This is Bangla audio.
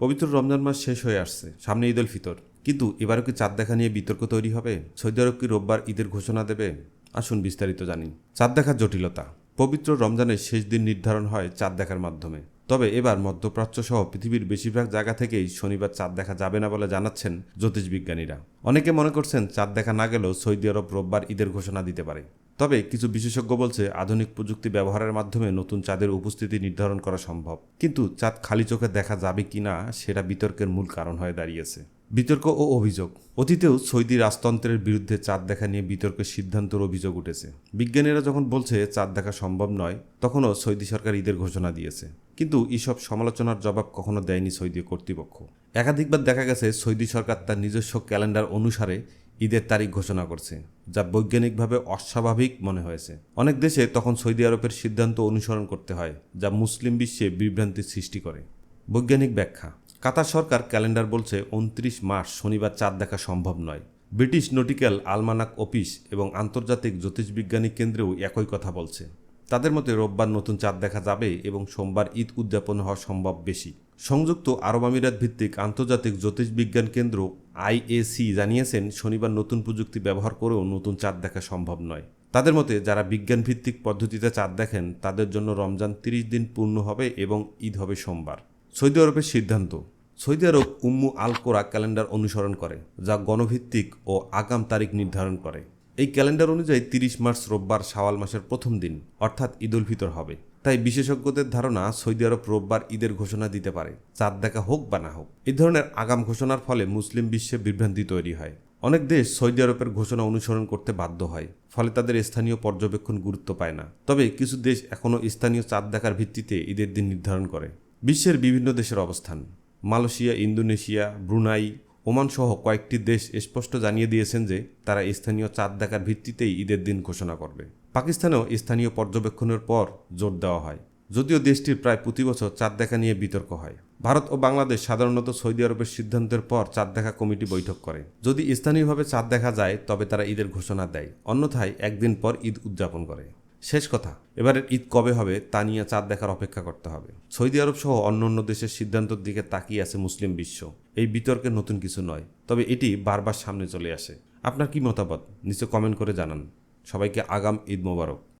পবিত্র রমজান মাস শেষ হয়ে আসছে, সামনে ঈদ উল ফিতর। কিন্তু এবারও কি চাঁদ দেখা নিয়ে বিতর্ক তৈরি হবে? সৌদি আরব কি রোববার ঈদের ঘোষণা দেবে? আসুন বিস্তারিত জানি। চাঁদ দেখার জটিলতা। পবিত্র রমজানের শেষ দিন নির্ধারণ হয় চাঁদ দেখার মাধ্যমে। তবে এবার মধ্যপ্রাচ্য সহ পৃথিবীর বেশিরভাগ জায়গা থেকেই শনিবার চাঁদ দেখা যাবে না বলে জানাচ্ছেন জ্যোতিষবিজ্ঞানীরা। অনেকে মনে করছেন চাঁদ দেখা না গেলেও সৌদি আরব রোববার ঈদের ঘোষণা দিতে পারে। তবে কিছু বিশেষজ্ঞ বলছে, আধুনিক প্রযুক্তি ব্যবহারের মাধ্যমে নতুন চাঁদের উপস্থিতি নির্ধারণ করা সম্ভব। কিন্তু চাঁদ খালি চোখে দেখা যাবে কিনা সেটা বিতর্কের মূল কারণ হয়ে দাঁড়িয়েছে। বিতর্ক ও অভিযোগ। অতীতেও সৌদি রাজতন্ত্রের বিরুদ্ধে চাঁদ দেখা নিয়ে বিতর্কের সিদ্ধান্তের অভিযোগ উঠেছে। বিজ্ঞানীরা যখন বলছে, চাঁদ দেখা সম্ভব নয়, তখনও সৌদি সরকার ঈদের ঘোষণা দিয়েছে। কিন্তু এসব সমালোচনার জবাব কখনো দেয়নি সৌদি কর্তৃপক্ষ। একাধিকবার দেখা গেছে, সৌদি সরকার তার নিজস্ব ক্যালেন্ডার অনুসারে ঈদের তারিখ ঘোষণা করছে, যা বৈজ্ঞানিকভাবে অস্বাভাবিক মনে হয়েছে। অনেক দেশে তখন সৌদি আরবের সিদ্ধান্ত অনুসরণ করতে হয়, যা মুসলিম বিশ্বে বিভ্রান্তির সৃষ্টি করে। বৈজ্ঞানিক ব্যাখ্যা, কাতার সরকার ক্যালেন্ডার বলছে উনত্রিশ মার্চ শনিবার চাঁদ দেখা সম্ভব নয়। ব্রিটিশ নটিক্যাল আলমানাক অফিস এবং আন্তর্জাতিক জ্যোতিষবিজ্ঞানী কেন্দ্রেও একই কথা বলছে। তাদের মতে রোববার নতুন চাঁদ দেখা যাবে এবং সোমবার ঈদ উদযাপন হওয়া সম্ভব বেশি। সংযুক্ত আরব আমিরাত ভিত্তিক আন্তর্জাতিক জ্যোতিষবিজ্ঞান কেন্দ্র আইএসি জানিয়েছেন, শনিবার নতুন প্রযুক্তি ব্যবহার করেও নতুন চাঁদ দেখা সম্ভব নয়। তাদের মতে, যারা বিজ্ঞান ভিত্তিক পদ্ধতিতে চাঁদ দেখেন, তাদের জন্য রমজান তিরিশ দিন পূর্ণ হবে এবং ঈদ হবে সোমবার। সৌদি আরবের সিদ্ধান্ত। সৌদি আরব উম্মু আল কোরা ক্যালেন্ডার অনুসরণ করে, যা গণভিত্তিক ও আগাম তারিখ নির্ধারণ করে। এই ক্যালেন্ডার অনুযায়ী তিরিশ মার্চ রোববার শাওয়াল মাসের প্রথম দিন, অর্থাৎ ঈদ উল ফিতর হবে। তাই বিশেষজ্ঞদের ধারণা সৌদি আরব রোববার ঈদের ঘোষণা দিতে পারে, চাঁদ দেখা হোক বা না হোক। এই ধরনের আগাম ঘোষণার ফলে মুসলিম বিশ্বে বিভ্রান্তি তৈরি হয়। অনেক দেশ সৌদি আরবের ঘোষণা অনুসরণ করতে বাধ্য হয়, ফলে তাদের স্থানীয় পর্যবেক্ষণ গুরুত্ব পায় না। তবে কিছু দেশ এখনও স্থানীয় চাঁদ দেখার ভিত্তিতে ঈদের দিন নির্ধারণ করে। বিশ্বের বিভিন্ন দেশের অবস্থান, মালয়েশিয়া, ইন্দোনেশিয়া, ব্রুনাই ওমান সহ কয়েকটি দেশ স্পষ্ট জানিয়ে দিয়েছেন যে তারা স্থানীয় চাঁদ দেখার ভিত্তিতেই ঈদের দিন ঘোষণা করবে। পাকিস্তানেও স্থানীয় পর্যবেক্ষণের পর জোর দেওয়া হয়, যদিও দেশটির প্রায় প্রতি বছর চাঁদ দেখা নিয়ে বিতর্ক হয়। ভারত ও বাংলাদেশ সাধারণত সৌদি আরবের সিদ্ধান্তের পর চাঁদ দেখা কমিটি বৈঠক করে। যদি স্থানীয়ভাবে চাঁদ দেখা যায়, তবে তারা ঈদের ঘোষণা দেয়, অন্যথায় একদিন পর ঈদ উদযাপন করে। শেষ কথা, এবারের ঈদ কবে হবে তা নিয়ে চাঁদ দেখার অপেক্ষা করতে হবে। সৌদি আরব সহ অন্য অন্য দেশের সিদ্ধান্তের দিকে তাকিয়ে আছে মুসলিম বিশ্ব। এই বিতর্কে নতুন কিছু নয়, তবে এটি বারবার সামনে চলে আসে। আপনার কি মতামত? নিচে কমেন্ট করে জানান। সবাইকে আগাম ঈদ মোবারক।